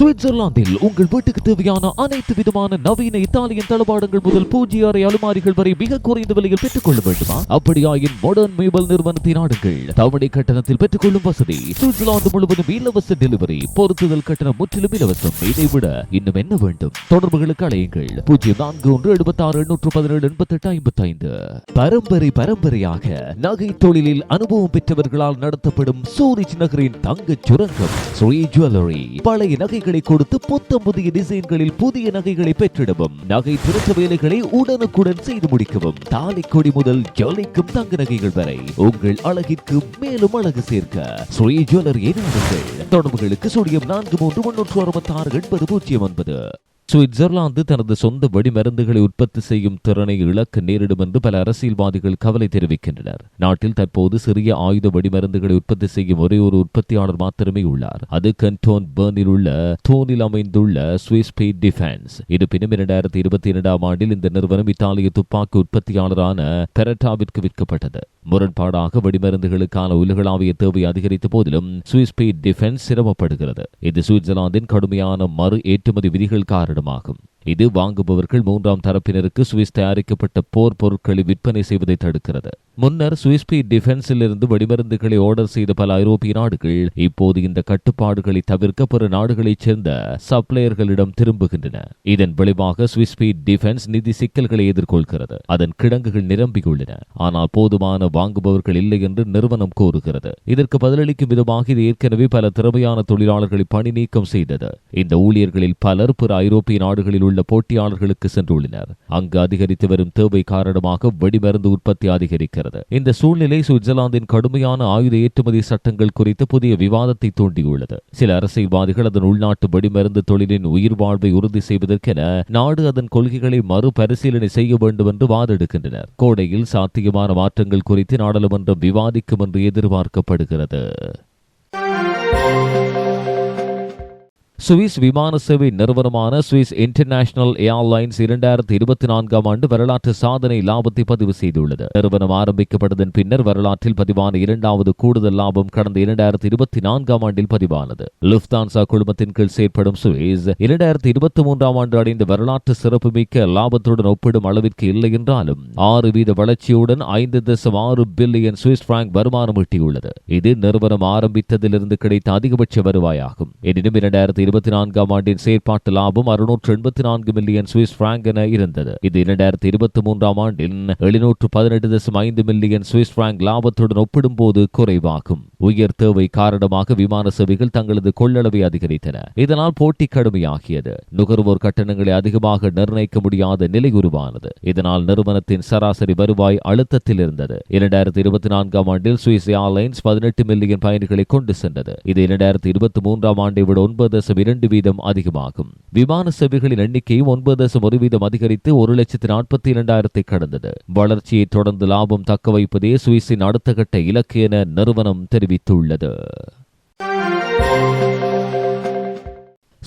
சுவிட்சர்லாந்தில் உங்கள் வீட்டுக்கு தேவையான அனைத்து விதமான நவீன இத்தாலியன் தளபாடங்கள் முதல் பூஜ்ய அறை அலுமாரிகள் வரை மிக குறைந்த விலையில் பெற்றுக்கொள்ள வேண்டுமா? அப்படியாயின் மாடர்ன் மேபல் நிறுவனத்தை நாடுங்கள் தவணை கட்டணத்தில் பெற்றுக்கொள்ளும் வசதி சுவிட்சர்லாந்து முழுவதும் இலவச டெலிவரி பொருத்துதல் கட்டணம் முற்றிலும் இலவசம். இதை விட இன்னும் என்ன வேண்டும்? தொடர்புகளுக்கு அழையுங்கள். பூஜ்ஜியம் நான்கு ஒன்று எழுபத்தி ஆறு எண்ணூற்று பதினேழு எண்பத்தி எட்டு ஐம்பத்தி ஐந்து பரம்பரை பரம்பரையாக நகை தொழிலில் அனுபவம் பெற்றவர்களால் நடத்தப்படும் சூரிஜ் நகரின் தங்கச் சுரங்கம் ஸ்ரீ ஜுவல்லரி பழைய நகைகள் கொடுத்து புத்தம் புதிய டிசைன்களில் புதிய நகைகளை பெற்றிடவும். நகை திருத்த வேலைகளை உடனுக்குடன் செய்து முடிக்கவும். தாலி கொடி முதல் ஜொலிக்கும் தங்க நகைகள் வரை உங்கள் அழகிற்கு மேலும் அழகு சேர்க்க. ஸ்ரீ ஜுவல்லரியை தொடர்புகளுக்கு சுழியம் நான்கு மூன்று முன்னூற்று அறுபத்தி ஆறு எண்பது பூஜ்ஜியம் ஒன்பது. சுவிட்சர்லாந்து தனது சொந்த வெடிமருந்துகளை உற்பத்தி செய்யும் திறனை இழக்க நேரிடும் என்று பல அரசியல்வாதிகள் கவலை தெரிவிக்கின்றனர். நாட்டில் தற்போது சிறிய ஆயுத வெடிமருந்துகளை உற்பத்தி செய்யும் ஒரே ஒரு உற்பத்தியாளர் மாத்திரமே உள்ளார். அது கண்டோன் பேர்னில் உள்ள தோனில் அமைந்துள்ள சுவிஸ் பீட் டிஃபென்ஸ். இருப்பினும் இரண்டாயிரத்தி இருபத்தி இரண்டாம் ஆண்டில் இந்த நிறுவனம் இத்தாலிய துப்பாக்கி உற்பத்தியாளரான பெரட்டாவிற்கு விற்கப்பட்டது. முரண்பாடாக வெடிமருந்துகளுக்கான உலகளாவிய தேவை அதிகரித்த போதிலும் சுவிஸ் பீட் டிஃபென்ஸ் சிரமப்படுகிறது. இது சுவிட்சர்லாந்தின் கடுமையான மறு ஏற்றுமதி விதிகள் காரணம். Markham இது வாங்குபவர்கள் மூன்றாம் தரப்பினருக்கு சுவிஸ் தயாரிக்கப்பட்ட போர் பொருட்களை விற்பனை செய்வதை தடுக்கிறது. முன்னர் சுவிஸ்பி டிஃபென்ஸில் இருந்து வெடிமருந்துகளை ஆர்டர் செய்த பல ஐரோப்பிய நாடுகள் இப்போது இந்த கட்டுப்பாடுகளை தவிர்க்க பிற நாடுகளைச் சேர்ந்த சப்ளையர்களிடம் திரும்புகின்றன. இதன் விளைவாக சுவிஸ்பி டிஃபென்ஸ் நிதி சிக்கல்களை எதிர்கொள்கிறது. அதன் கிடங்குகள் நிரம்பியுள்ளன. ஆனால் போதுமான வாங்குபவர்கள் இல்லை என்று நிறுவனம் கூறுகிறது. இதற்கு பதிலளிக்கும் விதமாக இது ஏற்கனவே பல திறமையான தொழிலாளர்களை பணி நீக்கம் செய்தது. இந்த ஊழியர்களில் பலர் பிற ஐரோப்பிய நாடுகளில் உள்ள போட்டியாளர்களுக்கு சென்றுள்ளனர். அங்கு அதிகரித்து வரும் தேவை காரணமாக வெடிமருந்து உற்பத்தி அதிகரிக்கிறது. இந்த சூழ்நிலை சுவிட்சர்லாந்தின் கடுமையான ஆயுத ஏற்றுமதி சட்டங்கள் குறித்து புதிய விவாதத்தை தூண்டியுள்ளது. சில அரசியல்வாதிகள் அதன் உள்நாட்டு வெடிமருந்து தொழிலின் உயிர் வாழ்வை உறுதி செய்வதற்கென நாடு அதன் கொள்கைகளை மறுபரிசீலனை செய்ய வேண்டும் என்று வாதெடுக்கின்றனர் கோடையில் சாத்தியமான மாற்றங்கள் குறித்து நாடாளுமன்றம் விவாதிக்கும் என்று எதிர்பார்க்கப்படுகிறது. சுவிஸ் விமான சேவை நிறுவனமான சுவிஸ் இன்டர்நேஷனல் ஏர்லைன்ஸ் இரண்டாயிரத்தி இருபத்தி நான்காம் ஆண்டு வரலாற்று சாதனை லாபத்தை பதிவு செய்துள்ளது. நிறுவனம் ஆரம்பிக்கப்பட்டதன் பின்னர் வரலாற்றில் பதிவான இரண்டாவது கூடுதல் லாபம் கடந்த இரண்டாயிரத்தி இருபத்தி நான்காம் ஆண்டில் பதிவானது. லுப்தான்சா குழுமத்தின் கீழ் செயற்படும் சுவிஸ் இரண்டாயிரத்தி இருபத்தி மூன்றாம் ஆண்டு அடைந்த வரலாற்று சிறப்புமிக்க லாபத்துடன் ஒப்பிடும் அளவிற்கு இல்லை என்றாலும் ஆறு வீத வளர்ச்சியுடன் ஐந்து தசம் ஆறு பில்லியன் சுவிஸ் பிராங்க் வருமானம் ஈட்டியுள்ளது. இது நிறுவனம் ஆரம்பித்ததிலிருந்து கிடைத்த அதிகபட்ச வருவாயாகும். எனினும் இரண்டாயிரத்தி இருபத்தி நான்காம் ஆண்டின் செயற்பாட்டு லாபம் அறுநூற்று எண்பத்தி நான்கு மில்லியன் சுவிஸ் பிராங்க் என இருந்தது. இது இரண்டாயிரத்தி இருபத்தி மூன்றாம் ஆண்டின் எழுநூற்று பதினெட்டு தசம் ஐந்து மில்லியன் சுவிஸ் பிராங்க் லாபத்துடன் ஒப்பிடும்போது குறைவாகும். உயர் தேவை காரணமாக விமான சேவைகள் தங்களது கொள்ளளவை அதிகரித்தன. இதனால் போட்டி கடுமையாகியது. நுகர்வோர் கட்டணங்களை அதிகமாக நிர்ணயிக்க முடியாத நிலை உருவானது. இதனால் நிறுவனத்தின் சராசரி வருவாய் அழுத்தத்தில் இருந்தது. இரண்டாயிரத்தி இருபத்தி நான்காம் ஆண்டில் சுவிஸ் ஏர்லைன்ஸ் பதினெட்டு மில்லியன் பயணிகளை கொண்டு சென்றது. இது இரண்டாயிரத்தி இருபத்தி மூன்றாம் ஆண்டை விட ஒன்பது தசம் இரண்டு வீதம் அதிகமாகும். விமான சேவைகளின் எண்ணிக்கை ஒன்பது தசம் ஒரு வீதம் அதிகரித்து ஒரு லட்சத்து நாற்பத்தி இரண்டாயிரத்தை கடந்தது. வளர்ச்சியை தொடர்ந்து லாபம் தக்க வைப்பதே சுவிஸின் அடுத்த கட்ட இலக்கு என நிறுவனம் தெரிவித்துள்ளது.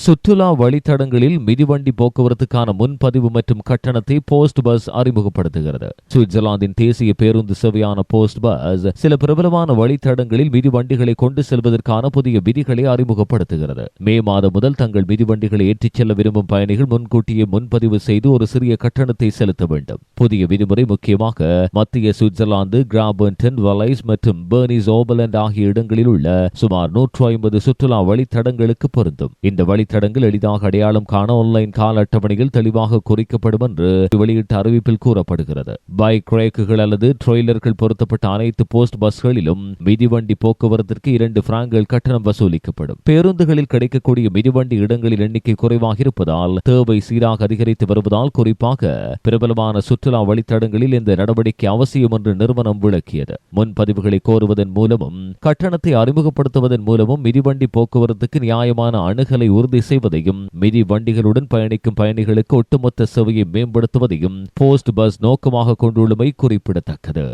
சுற்றுலா வழித்தடங்களில் மிதிவண்டி போக்குவரத்துக்கான முன்பதிவு மற்றும் கட்டணத்தை போஸ்ட் பஸ் அறிமுகப்படுத்துகிறது. சுவிட்சர்லாந்தின் தேசிய பேருந்து சேவையான போஸ்ட் பஸ் சில பிரபலமான வழித்தடங்களில் மிதிவண்டிகளை கொண்டு செல்வதற்கான புதிய விதிகளை அறிமுகப்படுத்துகிறது. மே மாதம் முதல் தங்கள் மிதிவண்டிகளை ஏற்றிச் செல்ல விரும்பும் பயணிகள் முன்கூட்டியே முன்பதிவு செய்து ஒரு சிறிய கட்டணத்தை செலுத்த வேண்டும். புதிய விதிமுறை முக்கியமாக மத்திய சுவிட்சர்லாந்து கிராபர்டன் வலைஸ் மற்றும் பெர்னிஸ் ஓபலண்ட் ஆகிய இடங்களில் உள்ள சுமார் நூற்று ஐம்பது சுற்றுலா வழித்தடங்களுக்கு பொருந்தும். இந்த வழி வழித்தடங்கள் எளிதாக அடையாளம் காண ஆன்லைன் கால அட்டவணையில் தெளிவாக குறிக்கப்படும் என்று வெளியிட்ட அறிவிப்பில் கூறப்படுகிறது. பைக் ரேக்குகள் அல்லது ட்ரெய்லர்கள் பொருத்தப்பட்ட அனைத்து போஸ்ட் பஸ்களிலும் மிதிவண்டி போக்குவரத்திற்கு இரண்டு பிராங்குகள் கட்டணம் வசூலிக்கப்படும். பேருந்துகளில் கிடைக்கக்கூடிய மிதிவண்டி இடங்களில் எண்ணிக்கை குறைவாக இருப்பதால் தேவை சீராக அதிகரித்து வருவதால் குறிப்பாக பிரபலமான சுற்றுலா வழித்தடங்களில் இந்த நடவடிக்கை அவசியம் என்று நிறுவனம் விளக்கியது. முன்பதிவுகளை கோருவதன் மூலமும் கட்டணத்தை அறிமுகப்படுத்துவதன் மூலமும் மிதிவண்டி போக்குவரத்துக்கு நியாயமான அணுகலை உறுதி செய்வதையும் மிதி வண்டிகளுடன் பயணிக்கும் பயணிகளுக்கு ஒட்டுமொத்த சேவையை மேம்படுத்துவதையும் போஸ்ட் பஸ் நோக்கமாக கொண்டுள்ளமை குறிப்பிடத்தக்கது.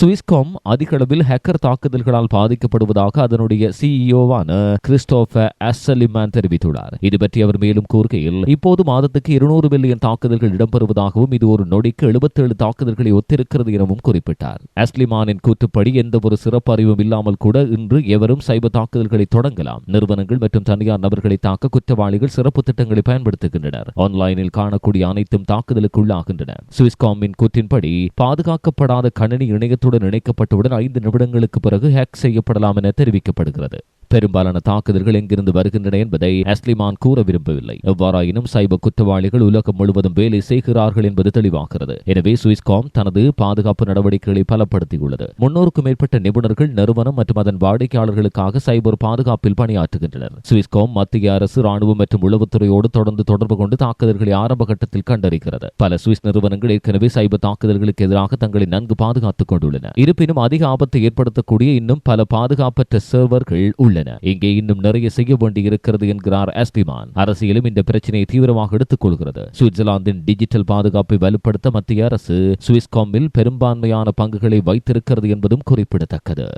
சுவிஸ்காம் அதிக அளவில் ஹேக்கர் தாக்குதல்களால் பாதிக்கப்படுவதாக அதனுடைய சிஇஓவான கிறிஸ்டோபர் அசலிமான் தெரிவித்துள்ளார். இது பற்றி அவர் மேலும் கூறுகையில் இப்போது மாதத்துக்கு இருநூறு மில்லியன் தாக்குதல்கள் இடம்பெறுவதாகவும் இது ஒரு நொடிக்கு எழுபத்தேழு தாக்குதல்களை ஒத்திருக்கிறது எனவும் குறிப்பிட்டார். அஸ்லிமானின் கூற்றுப்படி எந்த ஒரு சிறப்பு அறிவும் இல்லாமல் கூட இன்று எவரும் சைபர் தாக்குதல்களை தொடங்கலாம். நிறுவனங்கள் மற்றும் தனியார் நபர்களை தாக்க குற்றவாளிகள் சிறப்பு திட்டங்களை பயன்படுத்துகின்றனர். ஆன்லைனில் காணக்கூடிய அனைத்தும் தாக்குதலுக்குள்ளாகின்றன. சுவிஸ்காமின் கூற்றின்படி பாதுகாக்கப்படாத கணினி இணையத்துடன் இணைக்கப்பட்டவுடன் ஐந்து நிமிடங்களுக்கு பிறகு ஹேக் செய்யப்படலாம் என தெரிவிக்கப்படுகிறது. பெரும்பாலான தாக்குதல்கள் எங்கிருந்து வருகின்றன என்பதை அஸ்லிமான் கூற விரும்பவில்லை. எவ்வாறாயினும் சைபர் குற்றவாளிகள் உலகம் முழுவதும் வேலை செய்கிறார்கள் என்பது தெளிவாகிறது. எனவே சுவிஸ்காம் தனது பாதுகாப்பு நடவடிக்கைகளை பலப்படுத்தியுள்ளது. முன்னூறுக்கும் மேற்பட்ட நிபுணர்கள் நிறுவனம் மற்றும் அதன் வாடிக்கையாளர்களுக்காக சைபர் பாதுகாப்பில் பணியாற்றுகின்றனர். சுவிஸ்காம் மத்திய அரசு ராணுவம் மற்றும் உளவுத்துறையோடு தொடர்ந்து தொடர்பு கொண்டு தாக்குதல்களை ஆரம்ப கட்டத்தில் கண்டறிகிறது. பல சுவிஸ் நிறுவனங்கள் ஏற்கனவே சைபர் தாக்குதல்களுக்கு எதிராக தங்களை நன்கு பாதுகாத்துக் கொண்டுள்ளன. இருப்பினும் அதிக ஆபத்தை ஏற்படுத்தக்கூடிய இன்னும் பல பாதுகாப்பற்ற சர்வர்கள் உள்ளன. இங்கே இன்னும் நிறைய செய்ய வேண்டி இருக்கிறது என்கிறார் அஸ்திமான் அரசியலும் இந்த பிரச்சனையை தீவிரமாக எடுத்துக் கொள்கிறது சுவிட்சர்லாந்தின் டிஜிட்டல் பாதுகாப்பை வலுப்படுத்த மத்திய அரசு சுவிஸ்காமில் பெரும்பான்மையான பங்குகளை வைத்திருக்கிறது என்பதும் குறிப்பிடத்தக்கது.